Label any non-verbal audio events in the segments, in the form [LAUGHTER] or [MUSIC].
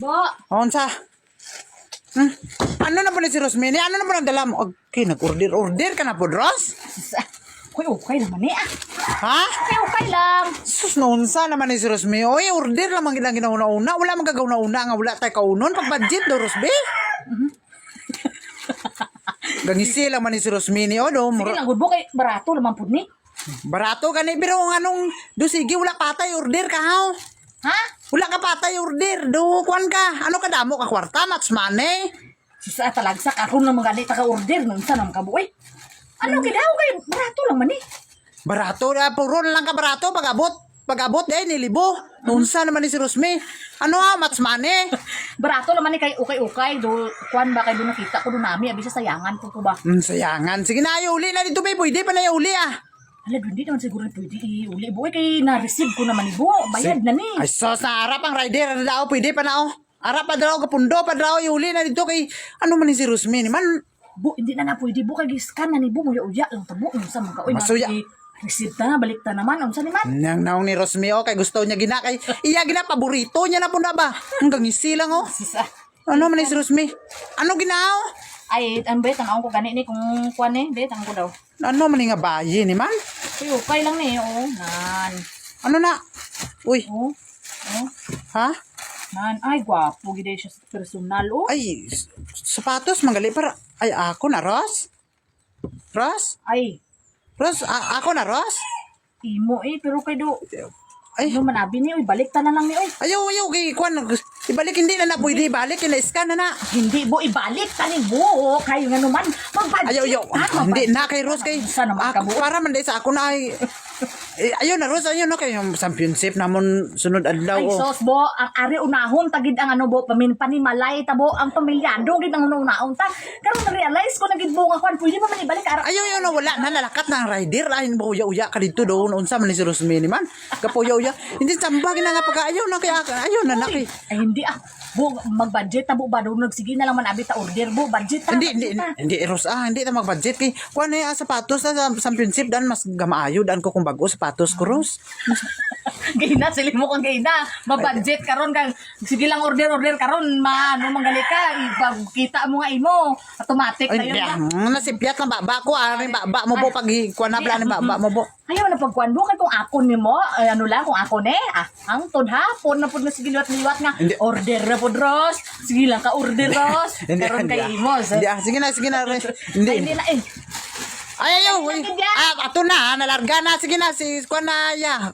Bo, Onsa? Hmm? Ano na po ni si Rosmini? Ano na po ang dala mo? Okay, nag-order-order ka na po, Ros? Uy, okay naman eh ah. Ha? Okay, okay lang. Sus, naunsa naman ni si Rosmi. Oy, order lang lang ginauna-una. Wala man gagawna-una nga wala tayo kaunon. Pag budget do, Rosbe. Gangisi lang man ni si Rosmini. O, do. Sige lang, good bo kay barato naman po ni. Barato ka ni. Pero anong, do sige, wala patay order ka, ha? Ha? Wala ka patay order. Do, kuan ka. Ano ka damo ka kwarta, match money. Sa talagsak ako na mga ganit ka order nung sa nang kabuoy. Ano gidaw kay barato lang man eh. Barato, na puro na lang ka barato. Pag-abot. Pag-abot, eh, nilibo. Unsa naman ni si Rosmi. Ano ha, match money. [LAUGHS] Barato naman ni kay ukay-ukay do kuan ba kay do nakita ko do nami abi sa sayangan po ko ba. Hmm, sayangan. Sige na, ayaw uli na dito, babe. Pwede pa na ayaw uli, ah. Ala, hindi naman siguro pwede iuli. Boy, kay na-receive ko naman ibo. Bayad na ni. Ay, sos na harap ang rider na daw, pwede pa na oh. Harap pa daw, kapundo pa daw, iuli na dito kay, ano man ni si Rosmin, man, Bu, hindi na na pwede. Bu, kay giskan na ni Bu. Muya uya lang tabo. Unsa man ka. Uy, Masuya. Receive ta na, balik ta naman. Unsa ni man? nang naong ni Rosmi, oh, kay gusto niya gina, kay, iya gina, paborito niya na po na ba? Hanggang isi lang, oh. Sisa. Ano man ni si Rosmi? Ano gina, oh? Ay, ano ba, tanaw ko gani ni kung kuan ni. Be, tanong ko daw. Ano man nga bayi ni man? Uy, okay lang ni. Oo, nan. Ano na? Uy, Oo. Oo. ha? Nan. Ay, gwapo. Gide siya sa personal. Oh. Ay, sapatos, manggali para, ay, ako na, Ros? Ros? Ay, Ros, a- ako na, Ros? imo eh. Pero kay do. Ay, Ano manabi ni. Uy, balik ta na lang ni. Uy. ayaw, ayaw, kay, kuan, ibalik, hindi na na, pwede, ibalik, ina-scan na na. Hindi bo, ibalik ta ni Bu. Kayo nga naman. Magbadget Ayaw, ayaw. Hindi na kay Rose kay Sa naman ka, ako, Bu. para man sa ako na ay [LAUGHS] eh, ayun na Rose, ayun no kay yung championship namon sunod adlaw. Ay, oh. sos, bo, ang ari unahon, tagid ang ano, bo, pamin panimalay, tabo, ang pamilyado, gid ang unahon, ta. Karon na-realize ko, nagid bo nga, kwan, pwede pa man ibalik, ara, Ayaw yun, no, wala na nalakat na ang rider. Ay, ba uya-uya ka dito doon. Unsa man ni si Rosmini man. Kapo uya-uya. Hindi, sambagin na nga pagka ayaw na kaya. Ayaw na naki. ay, hindi ah, bo, mag-budget ta, bo, ba, doon nagsige na lang man, abi ta order, bo, budget ta, Hindi, hindi, ta. hindi, Ros, ah, hindi na mag-budget. Kay, kuha na yung sapatos na sa championship, dan mas gamaayo, dan ko kung bago sapatos Ros. [LAUGHS] Gina, sili mo kang gina. Ma-budget karon kang sige lang order-order karon ma ano manggali ka ipagkita mo nga imo. Automatic Ay, na ah, nasipyat lang baba ko. Ah, rin baba mo po pag kuha na pala ni baba mo po. Ayaw na pagkuan mo kung ako nimo ay, ano lang kung ako ne ah ang tod hapon na pud na sige liwat-liwat nga Hindi. order na pud Ros sige lang ka order Ros Hindi, karon kay ah. imo ah, sige na, sige na. Hindi na eh Ay, ayaw. Hindi. ah, ato na, ah, nalarga na. Sige na, si na, ya.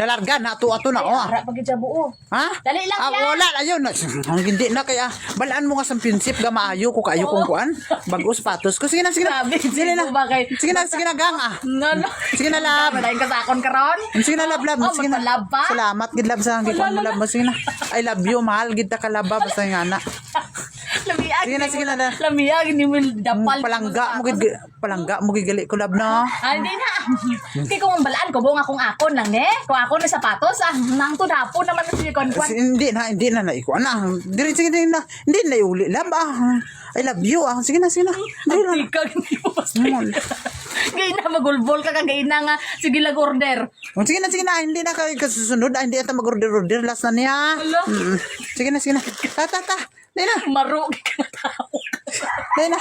Nalarga na, ato, ato na, oh. ara pag buo Ha? Dali lang, ah, ya. Wala, ayun. Ang hindi na kaya. Balaan mo nga sa prinsip ga maayo ko kayo kung kuan. Bago sapatos ko. Sige na, sige na. Sige na. Sige na, sige na, gang ah. no no Sige na, [LAUGHS] lab. Malain ka sa akon karon Sige na, love, love. Oh, Sige na. Salamat, gid love sa mo. Sige na. I love you, mahal gid ta ka love basta nga na. Lamiag. Sige na, sige na, na. Lamiag, hindi mo dapal. Palangga mo gid palangga mo gid gali love na. Ah, hindi na. Kaya kung ang balaan ko, buong akong akon lang, ne? Kung ako na sapatos, ah, nang to dapo naman na siya kon Kasi Hindi na, hindi na na ikuan na. Diri sige na. Hindi na iuli love ah. I love you ah. Sige na, sige na. Diri na. Ikaw, hindi mo Mon. [LAUGHS] Gay na, magulbol ka kagay na nga. Sige lang order. Oh, sige na, sige na. Hindi na kayo kasusunod. Ah, hindi ata mag-order-order. Last na niya. Sige na, sige na. Ta, ta, ta. Hindi na. Marugi ka na tao. Hindi na.